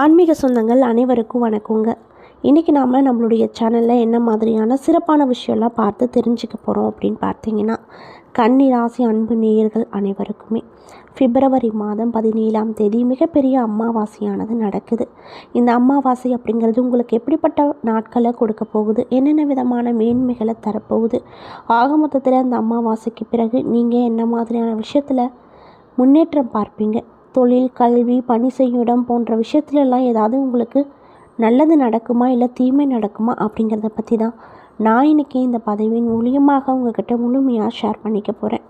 ஆன்மீக சொந்தங்கள் அனைவருக்கும் வணக்கங்க. இன்றைக்கி நாம் நம்மளுடைய சேனலில் என்ன மாதிரியான சிறப்பான விஷயம்லாம் பார்த்து தெரிஞ்சுக்க போகிறோம் அப்படின்னு பார்த்தீங்கன்னா கன்னிராசி அன்பு நேயர்கள் அனைவருக்குமே. பிப்ரவரி மாதம் பதினேழாம் தேதி மிகப்பெரிய அமாவாசையானது நடக்குது. இந்த அமாவாசை அப்படிங்கிறது உங்களுக்கு எப்படிப்பட்ட நாட்களை கொடுக்க போகுது? என்னென்ன விதமான மேன்மைகளை தரப்போகுது? ஆக மொத்தத்தில் அந்த அமாவாசைக்கு பிறகு நீங்கள் என்ன மாதிரியான விஷயத்தில் முன்னேற்றம் பார்ப்பீங்க? தொழில் கல்வி பணி செய்யும் இடம் போன்ற விஷயத்துலலாம் ஏதாவது உங்களுக்கு நல்லது நடக்குமா? இல்லை தீமை நடக்குமா? அப்படிங்கிறத பற்றி தான் நான் இன்றைக்கி இந்த பதவியின் மூலியமாக உங்ககிட்ட முழுமையாக ஷேர் பண்ணிக்க போகிறேன்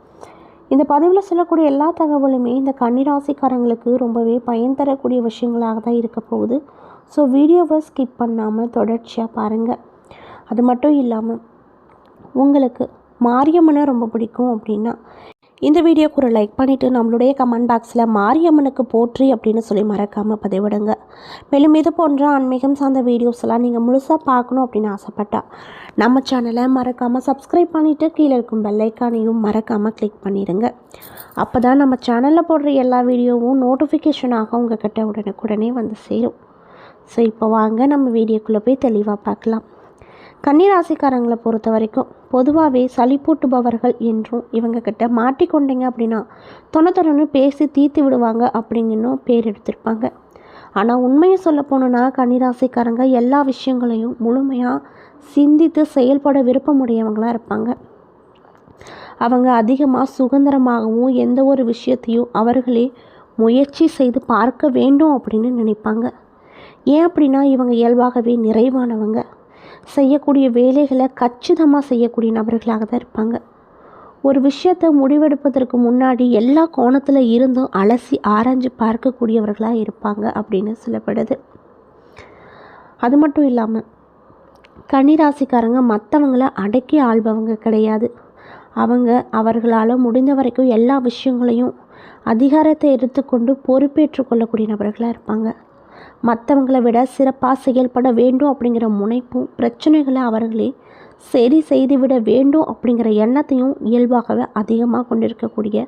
இந்த பதவியில் சொல்லக்கூடிய எல்லா தகவலுமே இந்த கன்னிராசிக்காரங்களுக்கு ரொம்பவே பயன் தரக்கூடிய விஷயங்களாக தான் இருக்க போகுது. ஸோ வீடியோவை ஸ்கிப் பண்ணாமல் தொடர்ச்சியாக பாருங்கள் அது மட்டும் இல்லாமல் உங்களுக்கு மாரியம்மனை ரொம்ப பிடிக்கும் அப்படின்னா இந்த வீடியோக்கு ஒரு லைக் பண்ணிவிட்டு நம்மளுடைய கமெண்ட் பாக்ஸில் மாரியம்மனுக்கு போற்றி அப்படின்னு சொல்லி மறக்காமல் பதிவிடுங்க. மேலும் இது போன்ற ஆன்மீகம் சார்ந்த வீடியோஸ் எல்லாம் நீங்கள் முழுசாக பார்க்கணும் அப்படின்னு ஆசைப்பட்டா நம்ம சேனலை மறக்காமல் சப்ஸ்கிரைப் பண்ணிவிட்டு கீழே இருக்கும் பெல்லைக்கானையும் மறக்காமல் கிளிக் பண்ணிடுங்க. அப்போ தான் நம்ம சேனலில் போடுற எல்லா வீடியோவும் நோட்டிஃபிகேஷனாக உங்ககிட்ட உடனுக்குடனே வந்து சேரும். ஸோ இப்போ வாங்க நம்ம வீடியோக்குள்ளே போய் தெளிவாக பார்க்கலாம். கன்னிராசிக்காரங்களை பொறுத்த வரைக்கும் பொதுவாகவே சளிப்பூட்டுபவர்கள் என்றும் இவங்க கிட்ட மாட்டிக்கொண்டீங்க அப்படின்னா தொணத்தொடன்னு பேசி தீர்த்து விடுவாங்க அப்படிங்கன்னும் பேர் எடுத்திருப்பாங்க. ஆனால் உண்மையை சொல்ல போனோன்னா கன்னிராசிக்காரங்க எல்லா விஷயங்களையும் முழுமையாக சிந்தித்து செயல்பட விருப்பமுடையவங்களாக இருப்பாங்க. அவங்க அதிகமாக சுதந்திரமாகவும் எந்த ஒரு விஷயத்தையும் அவர்களே முயற்சி செய்து பார்க்க வேண்டும் அப்படின்னு நினைப்பாங்க. ஏன் அப்படின்னா இவங்க இயல்பாகவே நிறைவானவங்க. செய்யக்கூடிய வேலைகளை கச்சிதமாக செய்யக்கூடிய நபர்களாக தான் இருப்பாங்க. ஒரு விஷயத்தை முடிவெடுப்பதற்கு முன்னாடி எல்லா கோணத்தில் இருந்தும் அலசி ஆராய்ஞ்சு பார்க்கக்கூடியவர்களாக இருப்பாங்க அப்படின்னு சொல்லப்படுது. அது மட்டும் இல்லாமல் கன்னிராசிக்காரங்க மற்றவங்கள அடக்கி ஆள்பவங்க கிடையாது. அவங்க அவர்களால் முடிந்த வரைக்கும் எல்லா விஷயங்களையும் அதிகாரத்தை எடுத்துக்கொண்டு பொறுப்பேற்றுக்கொள்ளக்கூடிய நபர்களாக இருப்பாங்க. மற்றவங்களை விட சிறப்பாக செயல்பட வேண்டும் அப்படிங்கிற முனைப்பும் பிரச்சனைகளை அவர்களே சரி செய்துவிட வேண்டும் அப்படிங்கிற எண்ணத்தையும் இயல்பாகவே அதிகமாக கொண்டிருக்கக்கூடிய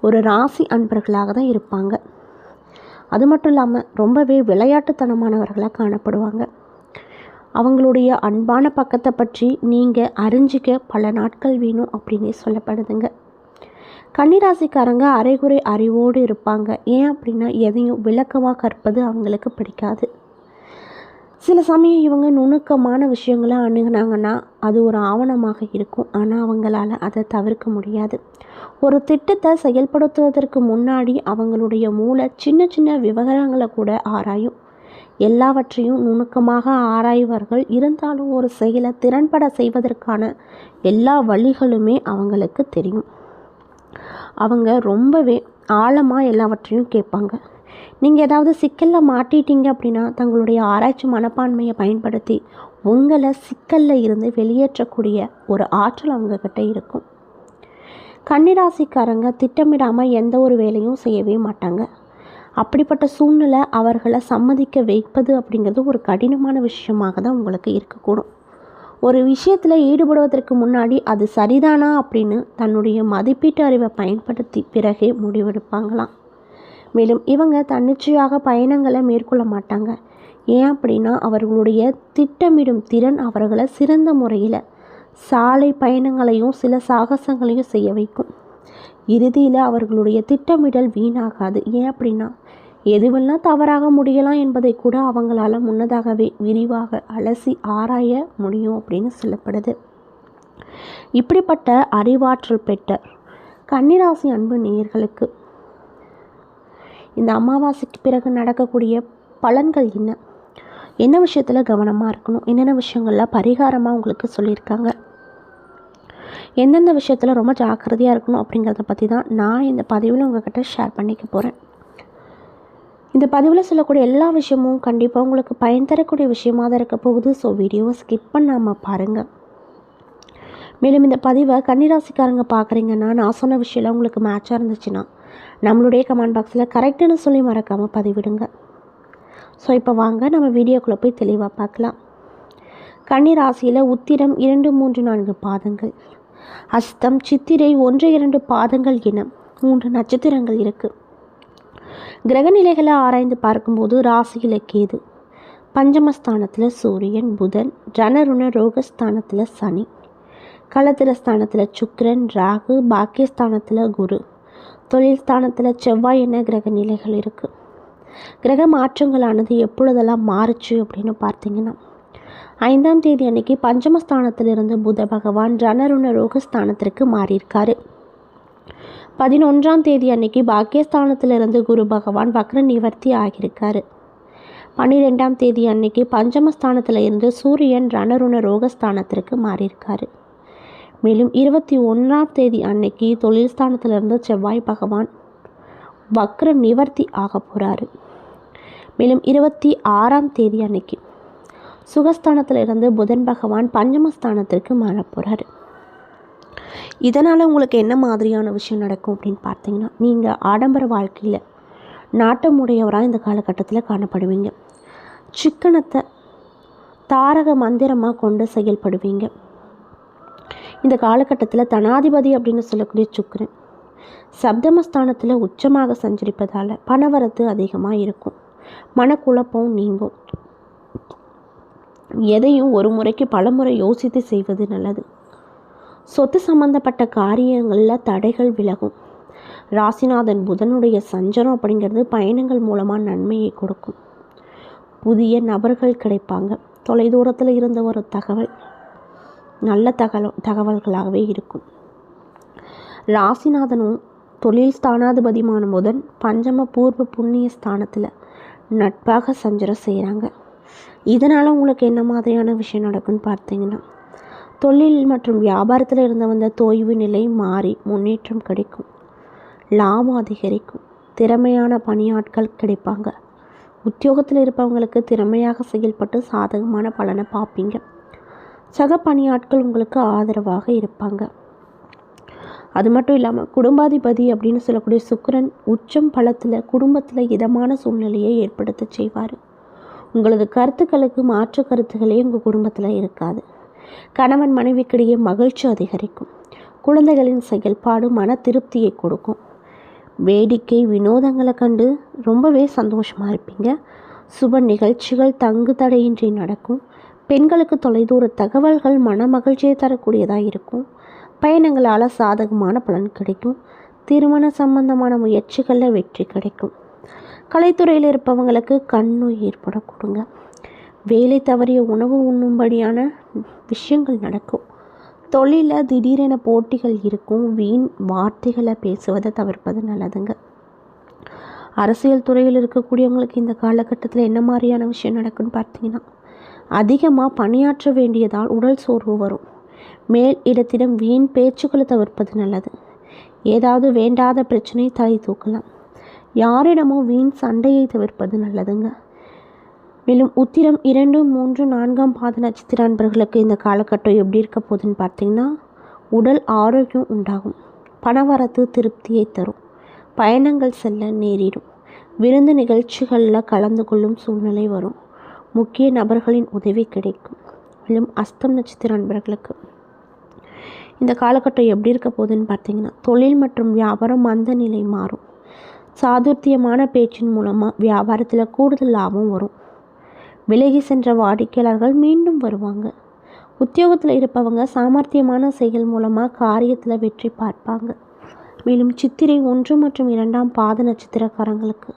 ஒரு ராசி அன்பர்களாக தான் இருப்பாங்க. அது மட்டும் இல்லாமல் ரொம்பவே விளையாட்டுத்தனமானவர்களாக காணப்படுவாங்க. அவங்களுடைய அன்பான பக்கத்தை பற்றி நீங்கள் அறிஞ்சிக்க பல நாட்கள் வேணும் அப்படின்னே சொல்லப்படுதுங்க. கன்னிராசிக்காரங்க அரைகுறை அறிவோடு இருப்பாங்க. ஏன் அப்படின்னா எதையும் விளக்கமாக கற்பது அவங்களுக்கு பிடிக்காது. சில சமயம் இவங்க நுணுக்கமான விஷயங்களை அணுகுனாங்கன்னா அது ஒரு ஆவணமாக இருக்கும். ஆனால் அவங்களால அதை தவிர்க்க முடியாது. ஒரு திட்டத்தை செயல்படுத்துவதற்கு முன்னாடி அவங்களுடைய மூளை சின்ன சின்ன விவகாரங்களை கூட ஆராயும். எல்லாவற்றையும் நுணுக்கமாக ஆராய்வார்கள். இருந்தாலும் ஒரு செயலை திறன்பட செய்வதற்கான எல்லா வழிகளுமே அவங்களுக்கு தெரியும். அவங்க ரொம்பவே ஆழமாக எல்லாவற்றையும் கேட்பாங்க. நீங்கள் ஏதாவது சிக்கலில் மாட்டிட்டீங்க அப்படின்னா தங்களுடைய ஆராய்ச்சி மனப்பான்மையை பயன்படுத்தி உங்களை சிக்கலில் இருந்து வெளியேற்றக்கூடிய ஒரு ஆற்றல் அவங்கக்கிட்ட இருக்கும். கன்னிராசிக்காரங்க திட்டமிடாமல் எந்த ஒரு வேலையும் செய்யவே மாட்டாங்க. அப்படிப்பட்ட சூழ்நிலை அவர்களை சம்மதிக்க வைப்பது அப்படிங்கிறது ஒரு கடினமான விஷயமாக தான் உங்களுக்கு இருக்கக்கூடும். ஒரு விஷயத்தில் ஈடுபடுவதற்கு முன்னாடி அது சரிதானா அப்படின்னு தன்னுடைய மதிப்பீட்டு அறிவை பயன்படுத்தி பிறகே முடிவெடுப்பாங்களாம். மேலும் இவங்க தன்னிச்சையாக பயணங்களை மேற்கொள்ள மாட்டாங்க. ஏன் அப்படின்னா அவர்களுடைய திட்டமிடும் திறன் அவர்களை சிறந்த முறையில் சாலை பயணங்களையும் சில சாகசங்களையும் செய்ய வைக்கும். இறுதியில் அவர்களுடைய திட்டமிடல் வீணாகாது. ஏன் அப்படின்னா எதுவெல்லாம் தவறாக முடியலாம் என்பதை கூட அவங்களால முன்னதாகவே விரிவாக அலசி ஆராய முடியும் அப்படின்னு சொல்லப்படுது. இப்படிப்பட்ட அறிவாற்றல் பெற்ற கன்னிராசி அன்பு நேயர்களுக்கு இந்த அமாவாசைக்கு பிறகு நடக்கக்கூடிய பலன்கள் என்ன? என்ன விஷயத்தில் கவனமாக இருக்கணும்? என்னென்ன விஷயங்களில் பரிகாரமாக உங்களுக்கு சொல்லியிருக்காங்க? எந்தெந்த விஷயத்தில் ரொம்ப ஜாக்கிரதையாக இருக்கணும் அப்படிங்கிறத பற்றி தான் நான் இந்த பதிவில் உங்கள்கிட்ட ஷேர் பண்ணிக்க போகிறேன் இந்த பதிவில் சொல்லக்கூடிய எல்லா விஷயமும் கண்டிப்பாக உங்களுக்கு பயன் தரக்கூடிய விஷயமாக தான் இருக்க போகுது. ஸோ வீடியோவை ஸ்கிப் பண்ணாமல் பாருங்கள் மேலும் இந்த பதிவை கன்னிராசிக்காரங்க பார்க்குறீங்கன்னா நான் சொன்ன விஷயம்லாம் உங்களுக்கு மேட்சாக இருந்துச்சுன்னா நம்மளுடைய கமெண்ட் பாக்ஸில் கரெக்டுன்னு சொல்லி மறக்காமல் பதிவிடுங்க. ஸோ இப்போ வாங்க நம்ம வீடியோக்குள்ளே போய் தெளிவாக பார்க்கலாம் கன்னிராசியில் உத்திரம் இரண்டு மூன்று நான்கு பாதங்கள். அஸ்தம் சித்திரை ஒன்று இரண்டு பாதங்கள் என மூன்று நட்சத்திரங்கள் இருக்குது கிரகநிலைகளை ஆராய்ந்து பார்க்கும்போது ராசியில் கேது. பஞ்சமஸ்தானத்தில் சூரியன் புதன் ஜனருண ரோகஸ்தானத்தில் சனி களத்திர ஸ்தானத்தில் சுக்கிரன் ராகு பாக்கியஸ்தானத்தில் குரு தொழில் ஸ்தானத்தில் செவ்வாய் என கிரக நிலைகள் இருக்குது கிரக மாற்றங்களானது எப்பொழுதெல்லாம் மாறுச்சு அப்படின்னு பார்த்தீங்கன்னா ஐந்தாம் தேதி அன்னைக்கு பஞ்சமஸ்தானத்திலிருந்து புத பகவான் ரணருண ரோகஸ்தானத்திற்கு மாறியிருக்காரு. பதினொன்றாம் தேதி அன்னைக்கு பாக்கியஸ்தானத்திலிருந்து குரு பகவான் வக்ர நிவர்த்தி ஆகியிருக்காரு. பன்னிரெண்டாம் தேதி அன்னைக்கு பஞ்சமஸ்தானத்தில் இருந்து சூரியன் ரணருண ரோகஸ்தானத்திற்கு மாறியிருக்காரு. மேலும் இருபத்தி ஒன்றாம் தேதி அன்னைக்கு தொழில் ஸ்தானத்திலிருந்து செவ்வாய் பகவான் வக்ர நிவர்த்தி ஆக போகிறாரு மேலும் இருபத்தி ஆறாம் தேதி அன்னைக்கு சுகஸ்தானத்தில் இருந்து புதன் பகவான் பஞ்சமஸ்தானத்திற்கு மாற போகிறாரு இதனால் உங்களுக்கு என்ன மாதிரியான விஷயம் நடக்கும் அப்படின்னு பார்த்தீங்கன்னா நீங்கள் ஆடம்பர வாழ்க்கையில் நாட்டமுடையவராக இந்த காலகட்டத்தில் காணப்படுவீங்க. சிக்கனத்தை தாரக மந்திரமாக கொண்டு செயல்படுவீங்க. இந்த காலகட்டத்தில் தனாதிபதி அப்படின்னு சொல்லக்கூடிய சுக்கரன் சப்தமஸ்தானத்தில் உச்சமாக சஞ்சரிப்பதால் பணவரத்து அதிகமாக இருக்கும். மனக்குழப்பம் நீங்கும். எதையும் ஒரு முறைக்கு பலமுறை யோசித்து செய்வது நல்லது. சொத்து சம்பந்தப்பட்ட காரியங்களில் தடைகள் விலகும். ராசிநாதன் புதனுடைய சஞ்சரம் அப்படிங்கிறது பயணங்கள் மூலமாக நன்மையை கொடுக்கும். புதிய நபர்கள் கிடைப்பாங்க. தொலைதூரத்தில் இருந்த ஒரு தகவல் நல்ல தகவல் தகவல்களாகவே இருக்கும். ராசிநாதனும் தொழில் ஸ்தானாதிபதிமான புதன் பஞ்சம பூர்வ புண்ணிய ஸ்தானத்தில் நட்பாக சஞ்சரம் செய்கிறாங்க இதனால் உங்களுக்கு என்ன மாதிரியான விஷயம் நடக்குன்னு பார்த்தீங்கன்னா தொழில் மற்றும் வியாபாரத்தில் இருந்து வந்த தோய்வு நிலை மாறி முன்னேற்றம் கிடைக்கும். லாபம் அதிகரிக்கும். திறமையான பணியாட்கள் கிடைப்பாங்க. உத்தியோகத்தில் இருப்பவங்களுக்கு திறமையாக செயல்பட்டு சாதகமான பலனை பார்ப்பீங்க. சக பணியாட்கள் உங்களுக்கு ஆதரவாக இருப்பாங்க. அது மட்டும் இல்லாமல் குடும்பாதிபதி அப்படின்னு சொல்லக்கூடிய சுக்கரன் உச்சம் பலத்தில் குடும்பத்தில் இதமான சூழ்நிலையை ஏற்படுத்த செய்வார். உங்களது கருத்துக்களுக்கு மாற்று கருத்துக்களே உங்கள் குடும்பத்தில் இருக்காது. கணவன் மனைவிக்கிடையே மகிழ்ச்சி அதிகரிக்கும். குழந்தைகளின் செயல்பாடு மன திருப்தியை கொடுக்கும். வேடிக்கை வினோதங்களை கண்டு ரொம்பவே சந்தோஷமாக இருப்பீங்க. சுப நிகழ்ச்சிகள் தங்கு தடையின்றி நடக்கும். பெண்களுக்கு தொலைதூர தகவல்கள் மன மகிழ்ச்சியை தரக்கூடியதாக இருக்கும். பயணங்களால் சாதகமான பலன் கிடைக்கும். திருமண சம்பந்தமான முயற்சிகளில் வெற்றி கிடைக்கும். கலைத்துறையில் இருப்பவங்களுக்கு கண்ணு ஏற்பட கொடுங்க வேலை தவறிய உணவு உண்ணும்படியான விஷயங்கள் நடக்கும். தொழிலில் திடீரென போட்டிகள் இருக்கும். வீண் வார்த்தைகளை பேசுவதை தவிர்ப்பது நல்லதுங்க. அரசியல் துறையில் இருக்கக்கூடியவங்களுக்கு இந்த காலகட்டத்தில் என்ன மாதிரியான விஷயம் நடக்குன்னு பார்த்தீங்கன்னா அதிகமாக பணியாற்ற வேண்டியதால் உடல் சோர்வு வரும். மேல் இடத்திடம் வீண் பேச்சுக்களை தவிர்ப்பது நல்லது. ஏதாவது வேண்டாத பிரச்சனை தலை தூக்கலாம். யாரிடமும் வீண் சண்டையை தவிர்ப்பது நல்லதுங்க. மேலும் உத்திரம் இரண்டு மூன்று நான்காம் பாத நட்சத்திர அன்பர்களுக்கு இந்த காலகட்டம் எப்படி இருக்க போகுதுன்னு பார்த்தீங்கன்னா உடல் ஆரோக்கியம் உண்டாகும். பணவரத்து திருப்தியை தரும். பயணங்கள் செல்ல நேரிடும். விருந்து நிகழ்ச்சிகளில் கலந்து கொள்ளும் சூழ்நிலை வரும். முக்கிய நபர்களின் உதவி கிடைக்கும். மேலும் அஸ்தம் நட்சத்திர அன்பர்களுக்கு இந்த காலகட்டம் எப்படி இருக்க போகுதுன்னு பார்த்தீங்கன்னா தொழில் மற்றும் வியாபாரம் மந்த நிலை மாறும். சாதுர்த்தியமான பேச்சின் மூலமாக வியாபாரத்தில் கூடுதல் லாபம் வரும். விலகி சென்ற வாடிக்கையாளர்கள் மீண்டும் வருவாங்க. உத்தியோகத்தில் இருப்பவங்க சாமர்த்தியமான செயல் மூலமாக காரியத்தில் வெற்றி பார்ப்பாங்க. மேலும் சித்திரை ஒன்று மற்றும் இரண்டாம் பாத நட்சத்திரக்காரங்களுக்கு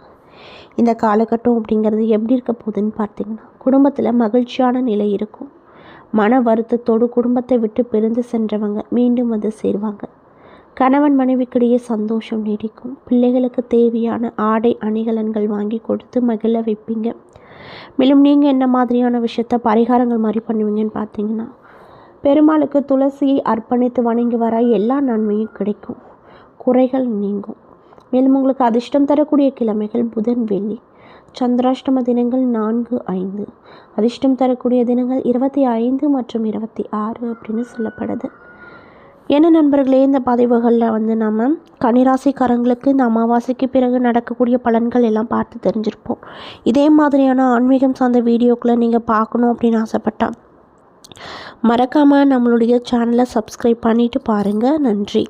இந்த காலகட்டம் அப்படிங்கிறது எப்படி இருக்க போகுதுன்னு பார்த்தீங்கன்னா குடும்பத்தில் மகிழ்ச்சியான நிலை இருக்கும். மன வருத்தத்தோடு குடும்பத்தை விட்டு பிரிந்து சென்றவங்க மீண்டும் வந்து சேருவாங்க. கணவன் மனைவிக்கிடையே சந்தோஷம் நீடிக்கும். பிள்ளைகளுக்கு தேவையான ஆடை அணிகலன்கள் வாங்கி கொடுத்து மகிழ வைப்பீங்க. மேலும் நீங்கள் என்ன மாதிரியான விஷயத்த பரிகாரங்கள் மாதிரி பண்ணுவீங்கன்னு பார்த்தீங்கன்னா பெருமாளுக்கு துளசியை அர்ப்பணித்து வணங்கி வர எல்லா நன்மையும் கிடைக்கும். குறைகள் நீங்கும். மேலும் உங்களுக்கு அதிர்ஷ்டம் தரக்கூடிய கிழமைகள் புதன் வெள்ளி. சந்திராஷ்டம தினங்கள் நான்கு ஐந்து. அதிர்ஷ்டம் தரக்கூடிய தினங்கள் இருபத்தி ஐந்து மற்றும் இருபத்தி ஆறு அப்படின்னு சொல்லப்படுது. என்ன நண்பர்களே இந்த பதிவுகளில் வந்து நம்ம கன்னிராசிக்காரங்களுக்கு இந்த அமாவாசைக்கு பிறகு நடக்கக்கூடிய பலன்கள் எல்லாம் பார்த்து தெரிஞ்சிருப்போம். இதே மாதிரியான ஆன்மீகம் சார்ந்த வீடியோக்களை நீங்கள் பார்க்கணும் அப்படின்னு ஆசைப்பட்டேன் மறக்காமல் நம்மளுடைய சேனலை சப்ஸ்கிரைப் பண்ணிவிட்டு பாருங்கள் நன்றி.